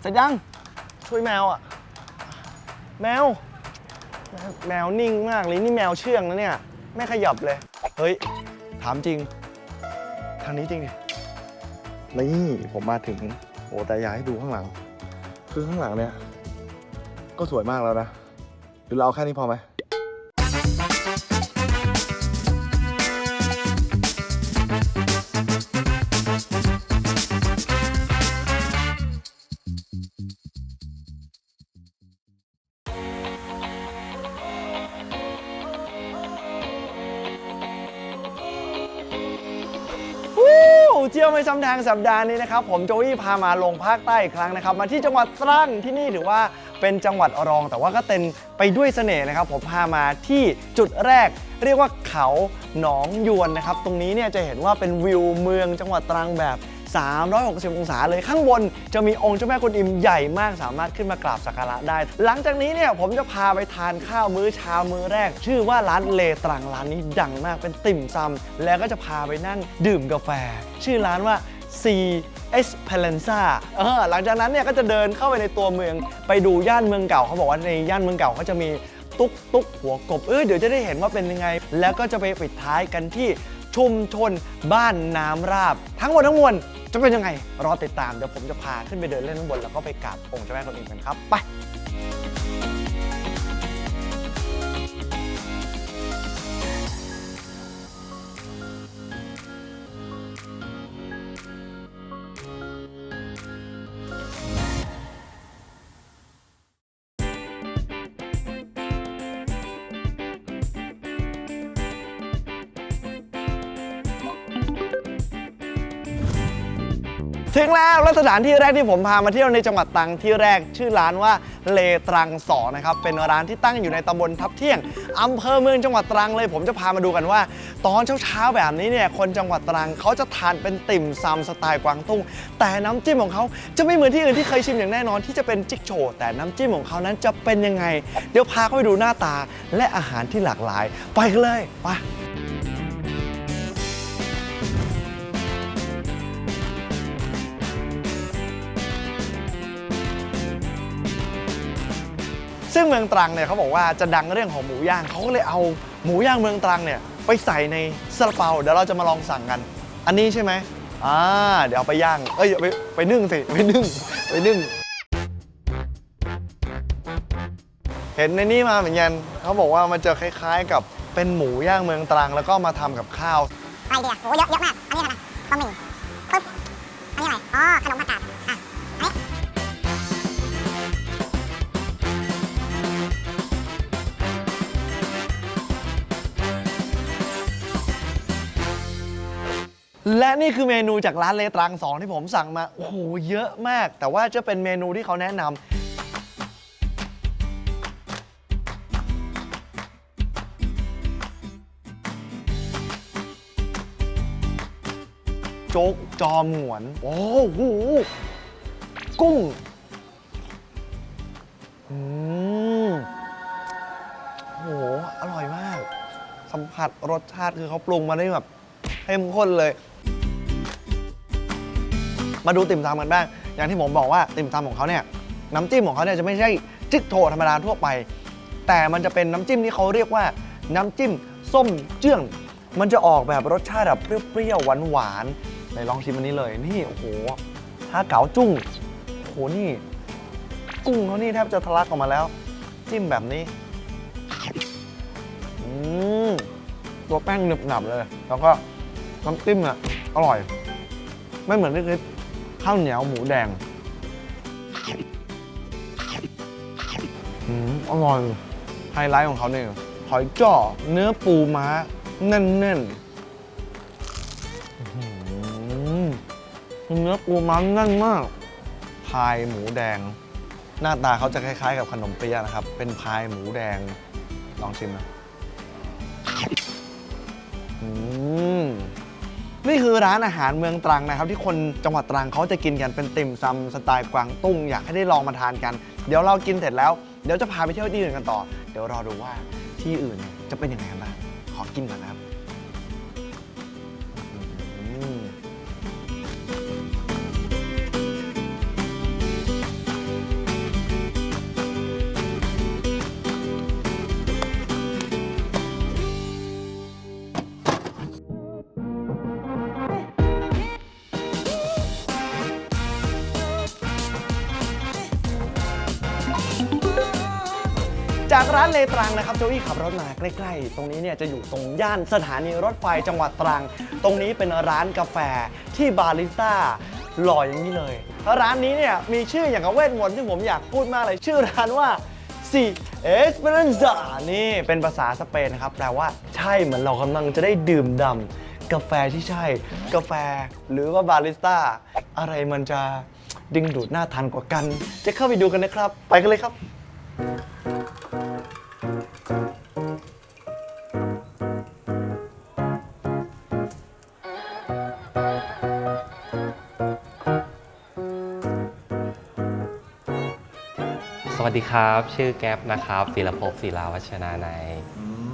เสร็จยังช่วยแมวอะ แมว แมวนิ่งมากเลยนี่แมวเชื่องนะเนี่ย ไม่ขยับเลย เฮ้ย ถามจริง ทางนี้จริงดินี่ผมมาถึง โอ้แต่อยากให้ดูข้างหลัง คือข้างหลังเนี่ย ก็สวยมากแล้วนะหรือเราเอาแค่นี้พอไหม เที่ยวไม่ซ้ำทางสัปดาห์นี้นะครับ ผมโจวี่พามาลงภาคใต้อีกครั้งนะครับ มาที่จังหวัดตรังที่นี่ถือว่าเป็นจังหวัดรอง แต่ว่าก็เต็มไปด้วยเสน่ห์นะครับ ผมพามาที่จุดแรก เรียกว่าเขาหนองยวนนะครับ ตรงนี้เนี่ยจะเห็นว่าเป็นวิวเมืองจังหวัดตรังแบบ 360 องศาเลยข้างบนจะมีองค์เจ้าแม่กวนอิมใหญ่มากสามารถขึ้นมากราบสักการะได้ หลังจากนี้เนี่ยผมจะพาไปทานข้าวมื้อเช้ามื้อแรก ชื่อว่าร้านเลตรังร้านนี้ดังมากเป็นติ่มซำแล้วก็จะพาไปนั่งดื่มกาแฟ ชื่อร้านว่า C S p a l a n z a เออหลังจากนั้นเนี่ยก็จะเดินเข้าไปในตัวเมืองไปดูย่านเมืองเก่าเขาบอกว่าในย่านเมืองเก่าเขาจะมีตุ๊กตุ๊กหัวกบเออเดี๋ยวจะได้เห็นว่าเป็นยังไง แล้วก็จะไปปิดท้ายกันที่ ชุมชนบ้านน้ำราบ ทั้งหมดทั้งมวลจะเป็นยังไง รอติดตามเดี๋ยวผมจะพาขึ้นไปเดินเล่นข้างบนแล้วก็ไปกราบองค์เจ้าแม่กวนอิมกันครับ ไป ถึงแล้วและสถานที่แรกที่ผมพามาเที่ยวในจังหวัดตรังที่แรกชื่อร้านว่าเลตรังสอนะครับเป็นร้านที่ตั้งอยู่ในตำบลทับเที่ยงอำเภอเมืองจังหวัดตรังเลย ผมจะพามาดูกันว่า ตอนเช้าๆแบบนี้เนี่ยคนจังหวัดตรังเขาจะทานเป็นติ่มซำสไตล์กวางตุ้ง แต่น้ำจิ้มของเขาจะไม่เหมือนที่อื่นที่เคยชิมอย่างแน่นอนที่จะเป็นจิ๊กโชว์แต่น้ำจิ้มของเขานั้นจะเป็นยังไง เดี๋ยวพาเขาไปดูหน้าตาและอาหารที่หลากหลาย ไปกันเลยไป ซึ่งเมืองตรังเนี่ยเขาบอกว่าจะดังเรื่องของหมูย่างเขาก็เลยเอาหมูย่างเมืองตรังเนี่ยไปใส่ในซาลาเปาเดี๋ยวเราจะมาลองสั่งกัน อันนี้ใช่ไหมอ่าเดี๋ยวเอาไปย่างเอ้ยไปไปนึ่งสิไปนึ่งไปนึ่งเห็นในนี้มาเหมือนกันเขาบอกว่ามันจะคล้ายๆ กับเป็นหมูย่างเมืองตรัง แล้วก็มาทำกับข้าวอะไรดีอะโหเยอะเยอะมากอันนี้อะไรนะบะหมี่ปึ๊บอันนี้อะไรอ๋อขนมผักกาด และนี่คือเมนูจากร้านเลตรังสองที่ผมสั่งมา โอ้โห เยอะมาก แต่ว่าจะเป็นเมนูที่เขาแนะนำโจ๊กจอมหวน โอ้โห กุ้ง อืมโอ้โห อร่อยมาก สัมผัสรสชาติคือเขาปรุงมาได้แบบเข้มข้นเลย มาดูติ่มซำกันบ้าง อย่างที่ผมบอกว่าติ่มซำของเขาเนี่ยน้ำจิ้มของเขาเนี่ยจะไม่ใช่จิ๊กโถธรรมดาทั่วไป แต่มันจะเป็นน้ำจิ้มที่เขาเรียกว่าน้ำจิ้มส้มเจื้อง มันจะออกแบบรสชาติแบบเปรี้ยวๆหวานๆไหนลองชิมอันนี้เลยนี่โอ้โหถ้าเก๋าจุ้งโอ้โหนี่ กุ้งเขานี่แทบจะทะลักออกมาแล้ว จิ้มแบบนี้อืมตัวแป้งหนึบหนับเลย แล้วก็น้ำจิ้มอะอร่อย ไม่เหมือนที่คิด ข้าวเหนียวหมูแดงอืมอร่อยไฮไลท์ของเขาเนี่ยหอยจ้อเนื้อปูม้าแน่นๆอื้อหือเนื้อปูม้าแน่นมาก พายหมูแดง หน้าตาเขาจะคล้าย ๆ กับขนมเปี๊ยะนะครับ เป็นพายหมูแดง ลองชิมนะอืม ร้านอาหารเมืองตรังนะครับ ที่คนจังหวัดตรังเขาจะกินกันเป็นติ่มซำสไตล์กวางตุ้ง อยากให้ได้ลองมาทานกัน เดี๋ยวเรากินเสร็จแล้วเดี๋ยวจะพาไปเที่ยวที่อื่นกันต่อ เดี๋ยวรอดูว่าที่อื่นจะเป็นยังไงบ้างขอกินก่อนนะครับ จากร้านเลตรังนะครับโจวี่ขับรถมาใกล้ ๆ ตรงนี้เนี่ยจะอยู่ตรงย่านสถานีรถไฟจังหวัดตรัง ตรงนี้เป็นร้านกาแฟที่บาริสต้าหล่ออย่างนี้เลยร้านนี้เนี่ยมีชื่ออย่างกับเวทมนต์ที่ผมอยากพูดมากเลยชื่อร้านว่าซีเอสเปรนซานี่เป็นภาษาสเปนนะครับแปลว่าใช่เหมือนเรากำลังจะได้ดื่มด่ำกาแฟที่ใช่ กาแฟหรือว่าบาริสต้าอะไรมันจะดึงดูดน่าทานกว่ากัน จะเข้าไปดูกันนะครับ ไปกันเลยครับ สวัสดีครับ ชื่อแก๊ปนะครับศิลภพศิลาวัชนาในย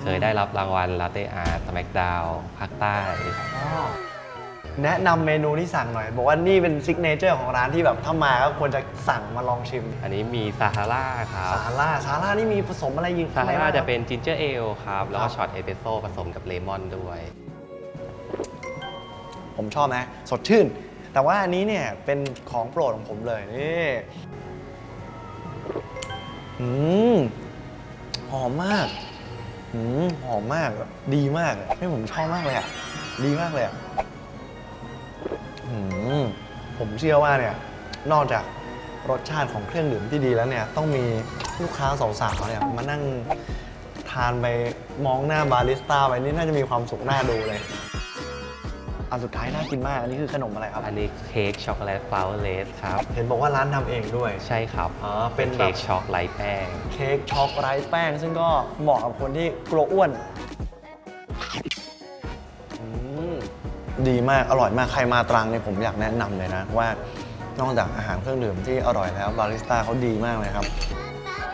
เคยได้รับรางวัลลาเต้อาร์ตแม็กดาวภาคใต้ แนะนำเมนูที่สั่งหน่อย บอกว่านี่เป็นซิกเนเจอร์ของร้านที่แบบถ้ามาก็ควรจะสั่งมาลองชิมอันนี้มีซาฮาร่าครับซาร่าซาร่านี่มีผสมอะไรยิงซาฮาร่าบ้งจะเป็นจินเจอร์เอลครับ แล้วครัก็บช็อตเอสเปรสโซ่ผสมกับเลมอนด้วย ผมชอบนะ สดชื่น แต่ว่าอันนี้เนี่ยเป็นของโปรดของผมเลยนี่ อืมหอมมากอืมหอมมากดีมากให้ผมชอบมากเลยอะดีมากเลยอะอืมผมเชื่อว่าเนี่ย นอกจากรสชาติของเครื่องดื่มที่ดีแล้วเนี่ย ต้องมีลูกค้าสาวๆเนี่ยมานั่งทานไปมองหน้าบาริสต้าไปนี่น่าจะมีความสุขหน่าดูเลย อันสุดท้ายน่ากินมาก อันนี้คือขนมอะไรครับ อันนี้เค้กช็อกโกแลตฟลาวเวอร์เลสครับ เห็นบอกว่าร้านทำเองด้วย ใช่ครับอ๋อเป็นแบบ เค้กช็อกไร้แป้ง เค้กช็อกไร้แป้ง ซึ่งก็เหมาะกับคนที่กลัวอ้วนอืมดีมาก อร่อยมาก ใครมาตรังเนี่ยผมอยากแนะนำเลยนะ ว่านอกจากอาหารเครื่องดื่มที่อร่อยแล้วบาริสต้าเขาดีมากเลยครับวู้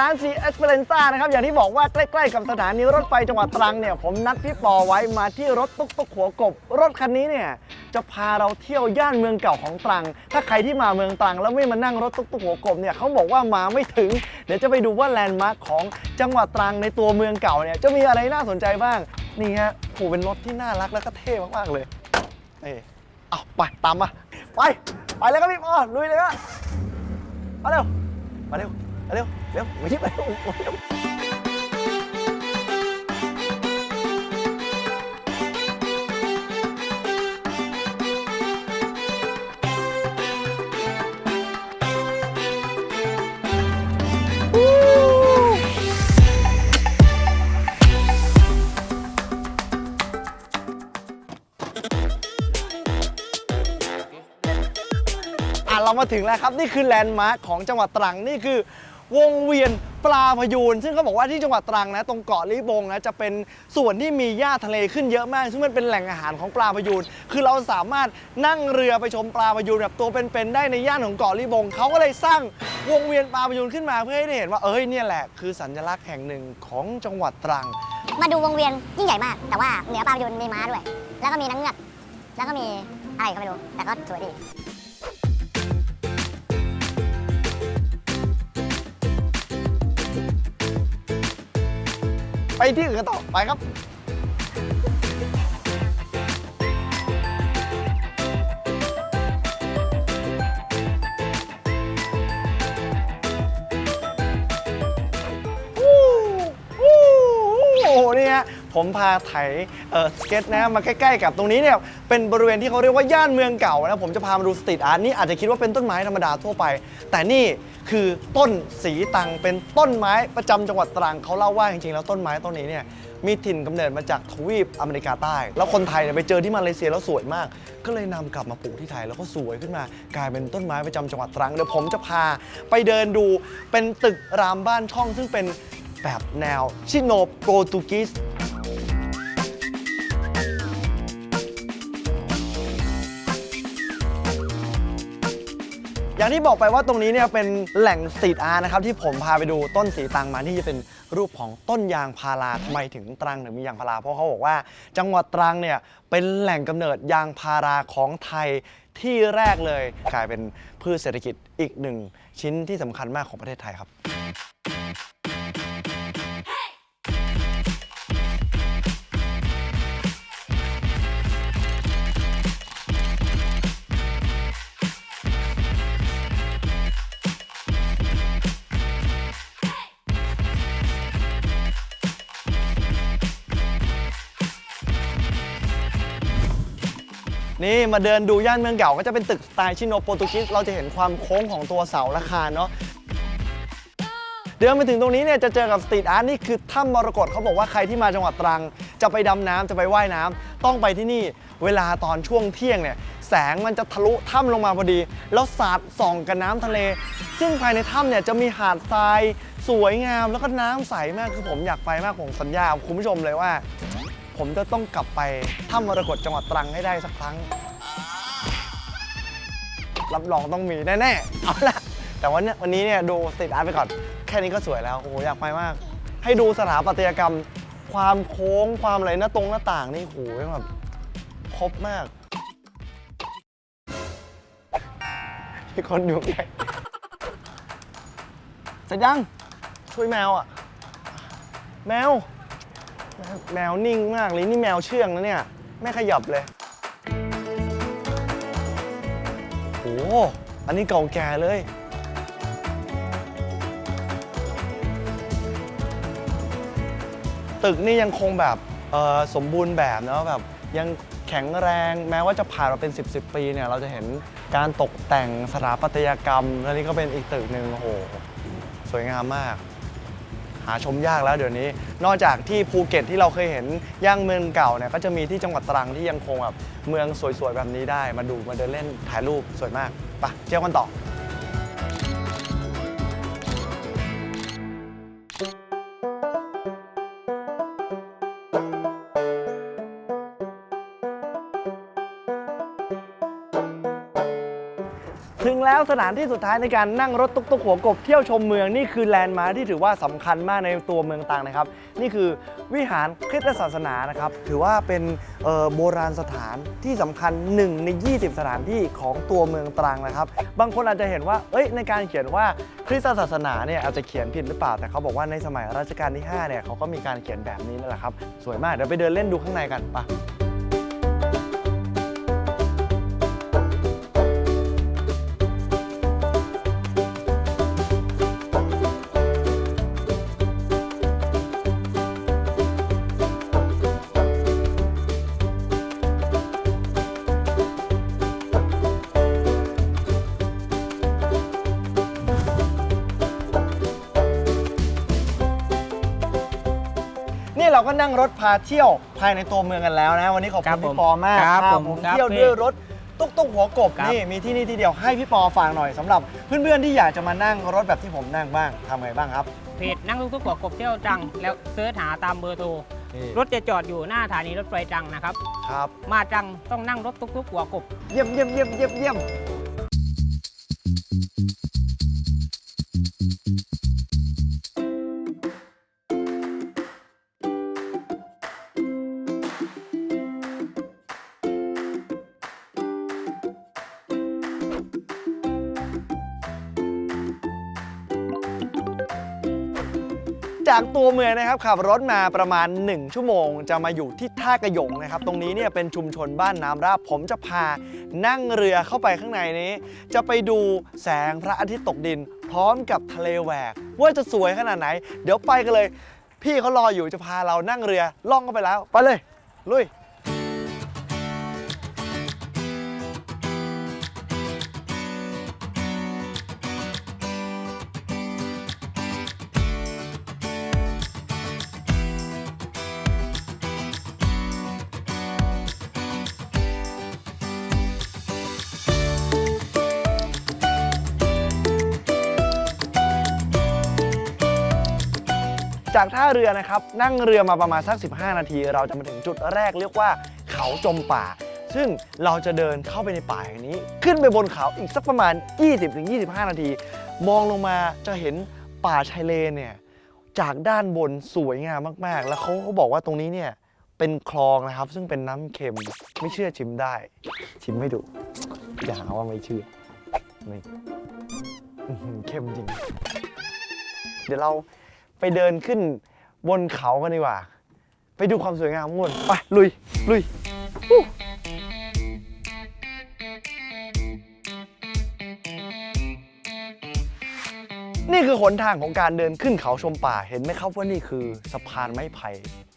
ร้านซีเอสเปเรนซ่านะครับ อย่างที่บอกว่าใกล้ๆกับสถานีรถไฟจังหวัดตรังเนี่ยผมนัดพี่ปอไว้มาที่รถตุ๊กตุ๊กหัวกบ รถคันนี้เนี่ยจะพาเราเที่ยวย่านเมืองเก่าของตรัง ถ้าใครที่มาเมืองตรัง แล้วไม่มานั่งรถตุ๊กตุ๊กหัวกบเนี่ยเขาบอกว่ามาไม่ถึง เดี๋ยวจะไปดูว่าแลนด์มาร์คของจังหวัดตรังในตัวเมืองเก่าเนี่ยจะมีอะไรน่าสนใจบ้างนี่ฮะโหเป็นรถที่น่ารักแล้วก็เท่มากๆเลยเอ้เอาไปตามมาไปไปเลยครับพี่ปอลุยเลยครับมาเร็วมาเร็ว เร็วเร็วมาชิบเร็วเร็วอะเรามาถึงแล้วครับ นี่คือแลนด์มาร์คของจังหวัดตรังนี่คือ วงเวียนปลาพยูนซึ่งเขาบอกว่าที่จังหวัดตรังนะ ตรงเกาะลิบงนะจะเป็นส่วนที่มีหญ้าทะเลขึ้นเยอะมาก ซึ่งมันเป็นแหล่งอาหารของปลาพยูนคือเราสามารถนั่งเรือไปชมปลาพยูนแบบตัวเป็นๆได้ในย่านของเกาะลิบงเขาก็เลยสร้างวงเวียนปลาพยูนขึ้นมาเพื่อให้ได้เห็นว่าเอ้ยเนี่ยแหละคือสัญลักษณ์แห่งหนึ่งของจังหวัดตรัง มาดูวงเวียนยิ่งใหญ่มาก แต่ว่าเหนือปลาพยูนมีม้าด้วย แล้วก็มีนังเงือกแล้วก็มีอะไรก็ไม่รู้แต่ก็สวยดี ที่อื่นกันต่อไปครับ ผมพาไถเอ่อสเก็ตนะมาใกล้ๆกับตรงนี้เนี่ยเป็นบริเวณที่เขาเรียกว่าย่านเมืองเก่านะผมจะพามาดูสตรีทอาร์ตนี่อาจจะคิดว่าเป็นต้นไม้ธรรมดาทั่วไป แต่นี่คือต้นสีตังเป็นต้นไม้ประจำจังหวัดตรังเขาเล่าว่าจริงๆแล้วต้นไม้ต้นนี้เนี่ยมีถิ่นกำเนิดมาจากทวีปอเมริกาใต้ แล้วคนไทยเนี่ยไปเจอที่มาเลเซียแล้วสวยมาก ก็เลยนำกลับมาปลูกที่ไทยแล้วก็สวยขึ้นมากลายเป็นต้นไม้ประจำจังหวัดตรังเดี๋ยวผมจะพาไปเดินดูเป็นตึกรามบ้านช่องซึ่งเป็นแบบแนวชิโนโปรตุกีส อย่างที่บอกไปว่าตรงนี้เนี่ยเป็นแหล่งสตรีทอาร์ตนะครับที่ผมพาไปดูต้นสีตังมาที่จะเป็นรูปของต้นยางพาราทำไมถึงตรังถึงมียางพาราเพราะเขาบอกว่า จังหวัดตรังเนี่ยเป็นแหล่งกำเนิดยางพาราของไทยที่แรกเลยกลายเป็นพืชเศรษฐกิจอีกหนึ่งชิ้นที่สำคัญมากของประเทศไทยครับ นี่มาเดินดูย่านเมืองเก่าก็จะเป็นตึกสไตล์ชิโนโปรตุกิสเราจะเห็นความโค้งของตัวเสาและคานเนาะเดินมาถึงตรงนี้เนี่ยจะเจอกับสตรีทอาร์ตนี่คือถ้ำมรกตเขาบอกว่าใครที่มาจังหวัดตรัง จะไปดำน้ำจะไปว่ายน้ำต้องไปที่นี่เวลาตอนช่วงเที่ยงเนี่ยแสงมันจะทะลุถ้ำลงมาพอดี แล้วสาดส่องกับน้ำทะเล ซึ่งภายในถ้ำเนี่ยจะมีหาดทราย สวยงามแล้วก็น้ำใสมากคือผมอยากไปมากผมสัญญาคุณผู้ชมเลยว่า ผมจะต้องกลับไปถ้ำมรกตจังหวัดตรังให้ได้สักครั้ง รับรองต้องมีแน่ๆเอาละแต่ว่าเนี่ยวันนี้เนี่ยดูสตรีทอาร์ตไปก่อน แค่นี้ก็สวยแล้ว โอ้โห อยากไปมาก ให้ดูสถาปัตยกรรม ความโค้งความอะไรหน้าตรงหน้าต่างนี่โอ้โหแบบครบมากมีคนอยู่ใกล้เสร็จยังช่วยแมวอะ แมว แมวนิ่งมากเลยนี่แมวเชื่องนะเนี่ย ไม่ขยับเลยโอ้โหอันนี้เก่าแก่เลย ตึกนี่ยังคงแบบสมบูรณ์แบบเนาะแบบยังแข็งแรงแม้ว่าจะผ่านมาเป็น 10 10ปีเนี่ยเราจะเห็นการตกแต่งสถาปัตยกรรม แล้วนี่ก็เป็นอีกตึกหนึ่งโอ้โห สวยงามมาก หาชมยากแล้วเดี๋ยวนี้ นอกจากที่ภูเก็ตที่เราเคยเห็นย่างเมืองเก่าเนี่ยก็จะมีที่จังหวัดตรังที่ยังคงแบบเมืองสวยๆแบบนี้ได้ มาดูมาเดินเล่นถ่ายรูปสวยมากไปเที่ยวกันต่อ แล้วสถานที่สุดท้ายในการนั่งรถตุ๊กๆหัวกบเที่ยวชมเมืองนี่คือแลนด์มาร์คที่ถือว่าสำคัญมากในตัวเมืองตรังนะครับ นี่คือวิหารคริสตศาสนานะครับ ถือว่าเป็นเอ่อโบราณสถานที่สำคัญ 1 ใน 20 สถานที่ของตัวเมืองตรังนะครับ บางคนอาจจะเห็นว่าเอ้ยในการเขียนว่าคริสตศาสนาเนี่ยอาจจะเขียนผิดหรือเปล่าแต่เขาบอกว่าในสมัยรัชกาลที่5เนี่ยเขาก็มีการเขียนแบบนี้นั่นแหละครับสวยมากเดี๋ยวไปเดินเล่นดูข้างในกันไป ก็นั่งรถพาเที่ยวภายในตัวเมืองกันแล้วนะ วันนี้ขอบครัคุณบพี่ปอมากครับพาผมผมครับเที่ยวพี่ด้วยรถตุ๊กตุ๊กหัวกบครับ นี่มีที่นี่ที่เดียวให้พี่ปอฝากหน่อยสำหรับเพื่อนๆที่อยากจะมานั่งรถแบบที่ผมนั่งบ้างทำไงบ้างครับ เพจนั่งทุกๆหัวกบเที่ยวจัง แล้วเสิร์ชหาตามเบอร์โทรนี่รถจะจอดอยู่หน้าสถานีรถไฟจังนะครับ ครับ มาจังต้องนั่งรถทุกๆหัวกบ เยี่ยมเยี่ยมเยี่ยมเยี่ยมเยี่ยม จากตัวเมืองนะครับขับรถมาประมาณ 1 ชั่วโมง จะมาอยู่ที่ท่ากระยงนะครับ ตรงนี้เนี่ยเป็นชุมชนบ้านน้ำราบ ผมจะพานั่งเรือเข้าไปข้างในนี้ จะไปดูแสงพระอาทิตย์ตกดิน พร้อมกับทะเลแหวก ว่าจะสวยขนาดไหน เดี๋ยวไปกันเลย พี่เขารออยู่จะพาเรานั่งเรือล่องเข้าไปแล้ว ไปเลย ลุย จากท่าเรือนะครับ นั่งเรือมาประมาณสัก 15 นาที เราจะมาถึงจุดแรกเรียกว่าเขาจมป่า ซึ่งเราจะเดินเข้าไปในป่าแห่งนี้ ขึ้นไปบนเขาอีกสักประมาณ 20-25 นาที มองลงมาจะเห็นป่าชายเลนเนี่ยจากด้านบนสวยงามมากๆ แล้วเขาก็บอกว่าตรงนี้เนี่ยเป็นคลองนะครับ ซึ่งเป็นน้ำเค็มไม่เชื่อชิมได้ ชิมไม่ดูอย่าหาว่าไม่เชื่อนี่เค็มจริง เดี๋ยวเรา ไปเดินขึ้นบนเขากันดีกว่า ไปดูความสวยงามข้างบนไปลุยลุยนี่คือหนทางของการเดินขึ้นเขาชมป่า เห็นไหมครับว่านี่คือสะพานไม้ไผ่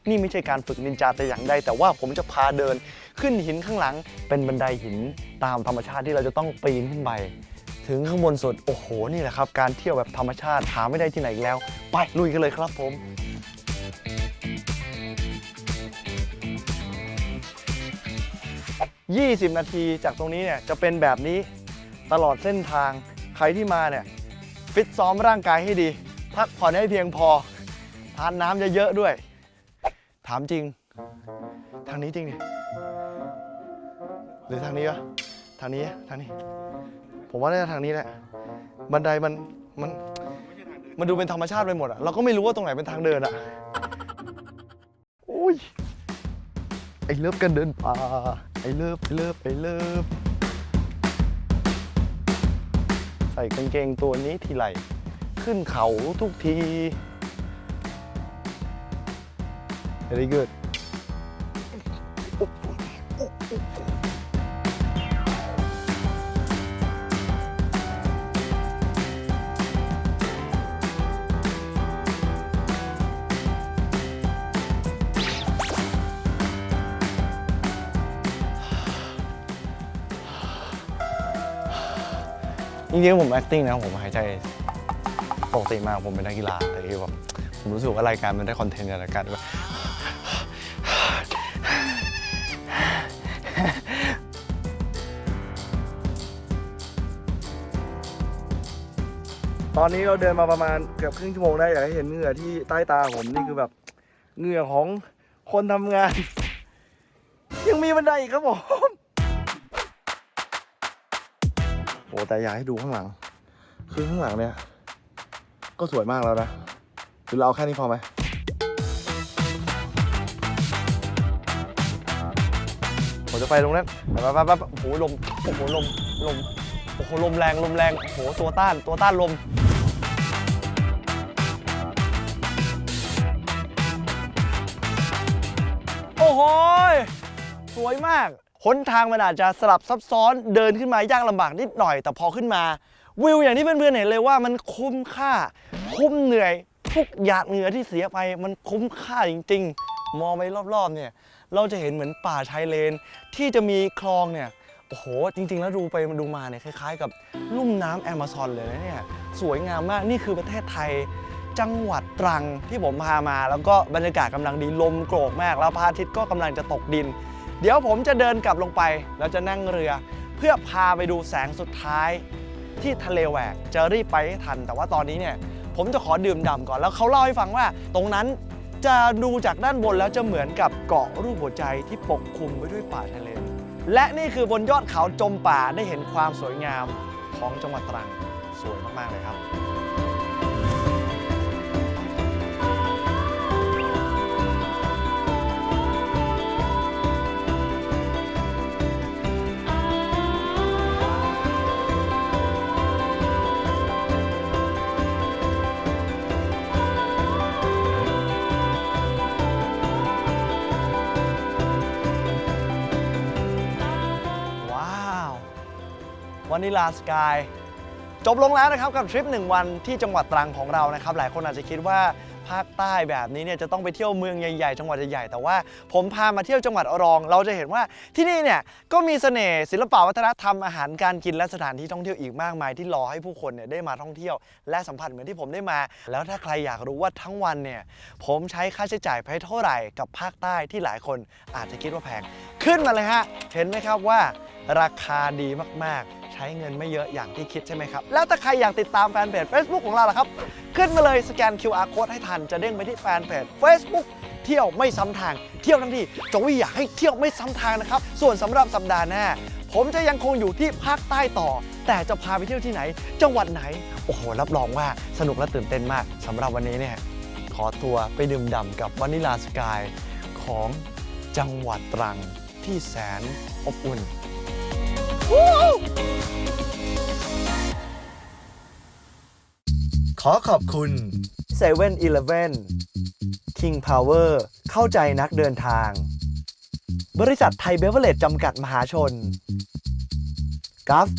นี่ไม่ใช่การฝึกนินจาแต่อย่างใด แต่ว่าผมจะพาเดินขึ้นหินข้างหลัง เป็นบันไดหินตามธรรมชาติที่เราจะต้องปีนขึ้นไป ถึงข้างบนสุด โอ้โห นี่แหละครับ การเที่ยวแบบธรรมชาติหาไม่ได้ที่ไหนอีกแล้ว ไปลุยกันเลยครับผม20 นาทีจากตรงนี้เนี่ยจะเป็นแบบนี้ตลอดเส้นทางใครที่มาเนี่ยฟิตซ้อมร่างกายให้ดี พักผ่อนให้เพียงพอ ทานน้ำเยอะๆด้วย ถามจริง ทางนี้จริงดิหรือทางนี้วะทางนี้ทางนี้ ผมว่าน่าจะทางนี้แหละ บันไดมันมันมันดูเป็นธรรมชาติไปหมดอะเราก็ไม่รู้ว่าตรงไหนเป็นทางเดินอะอุ้ย ไอเลิฟกันเดินป่า ไอเลิฟไอเลิฟไอเลิฟใส่กางเกงตัวนี้ทีไรขึ้นเขาทุกที very good จริงๆผม acting นะผมหายใจปกติมากผมเป็นนักกีฬาแต่คือแบบผมรู้สึกว่ารายการมันได้คอนเทนต์ในรายการแบบตอนนี้เราเดินมาประมาณเกือบครึ่งชั่วโมงได้อยากให้เห็นเหงื่อที่ใต้ตาผมนี่คือแบบเหงื่อของคนทำงาน ยังมีบันไดอีกครับผม อ้แต่อยากให้ดูข้างหลัง คือข้างหลังเนี่ย ก็สวยมากแล้วนะหรือเราเอาแค่นี้พอไหมผมจะไปตรงนั้นไปไปไปไปโอ้โหลมโอ้โหลมลมโอ้โหลมแรงลมแรงโอ้โหตัวต้านตัวต้านลมโอ้โหยสวยมาก หนทางมันอาจจะสลับซับซ้อนเดินขึ้นมายากลำบากนิดหน่อย แต่พอขึ้นมา วิวอย่างที่เพื่อนๆเห็นเลยว่ามันคุ้มค่า คุ้มเหนื่อยทุกหยาดเหงื่อที่เสียไปมันคุ้มค่าจริง ๆ มองไปรอบๆเนี่ยเราจะเห็นเหมือนป่าชายเลนที่จะมีคลองเนี่ยโอ้โห จริง ๆ แล้วดูไปดูมาเนี่ยคล้าย ๆ กับลุ่มน้ำแอมะซอนเลยนะเนี่ยสวยงามมากนี่คือประเทศไทยจังหวัดตรังที่ผมพามา แล้วก็บรรยากาศกำลังดีลมโกรกมาก แล้วพระอาทิตย์ก็กำลังจะตกดิน เดี๋ยวผมจะเดินกลับลงไป แล้วจะนั่งเรือ เพื่อพาไปดูแสงสุดท้ายที่ทะเลแหวกจะรีบไปให้ทัน แต่ว่าตอนนี้เนี่ยผมจะขอดื่มด่ำก่อนแล้วเขาเล่าให้ฟังว่า ตรงนั้นจะดูจากด้านบนแล้วจะเหมือนกับเกาะรูปหัวใจที่ปกคลุมไปด้วยป่าชายเล และนี่คือบนยอดเขาจมป่าได้เห็นความสวยงามของจังหวัดตรังสวยมากๆเลยครับานิลาสกายจบลงแล้วนะครับกับทริป 1 วันที่จังหวัดตรังของเรานะครับ หลายคนอาจจะคิดว่าภาคใต้แบบนี้เนี่ยจะต้องไปเที่ยวเมืองใหญ่ๆ จังหวัดใหญ่ๆ แต่ว่าผมพามาเที่ยวจังหวัดอรอง เราจะเห็นว่าที่นี่เนี่ยก็มีเสน่ห์ศิลปวัฒนธรรมอาหารการกินและสถานที่ท่องเที่ยวอีกมากมายที่รอให้ผู้คนเนี่ยได้มาท่องเที่ยว และสัมผัสเหมือนที่ผมได้มา แล้วถ้าใครอยากรู้ว่าทั้งวันเนี่ยผมใช้ค่าใช้จ่ายไปเท่าไหร่กับภาคใต้ที่หลายคนอาจจะคิดว่าแพงขึ้นมาเลยฮะเห็นไหมครับว่าราคาดีมากๆ ใช้เงินไม่เยอะอย่างที่คิดใช่ไหมครับ แล้วถ้าใครอยากติดตามแฟนเพจ Facebook ของเราล่ะครับ ขึ้นมาเลยสแกน QR code ให้ทันจะเด้งไปที่แฟนเพจ Facebook เที่ยวไม่ซ้ำทาง เที่ยวทั้งทีโจวี่อยากให้เที่ยวไม่ซ้ำทางนะครับ ส่วนสำหรับสัปดาห์หน้า ผมจะยังคงอยู่ที่ภาคใต้ต่อ แต่จะพาไปเที่ยวที่ไหน จังหวัดไหน โอ้โห รับรองว่าสนุกและตื่นเต้นมากสำหรับวันนี้เนี่ย ขอตัวไปดื่มด่ำกับวานิลาสกายของจังหวัดตรังที่แสนอบอุ่น ขอขอบคุณ7 e เ e ่ e อ King Power เข้าใจนักเดินทาง บริษัทไทยเบเวอร์เลจจำกัดมหาชนกัฟ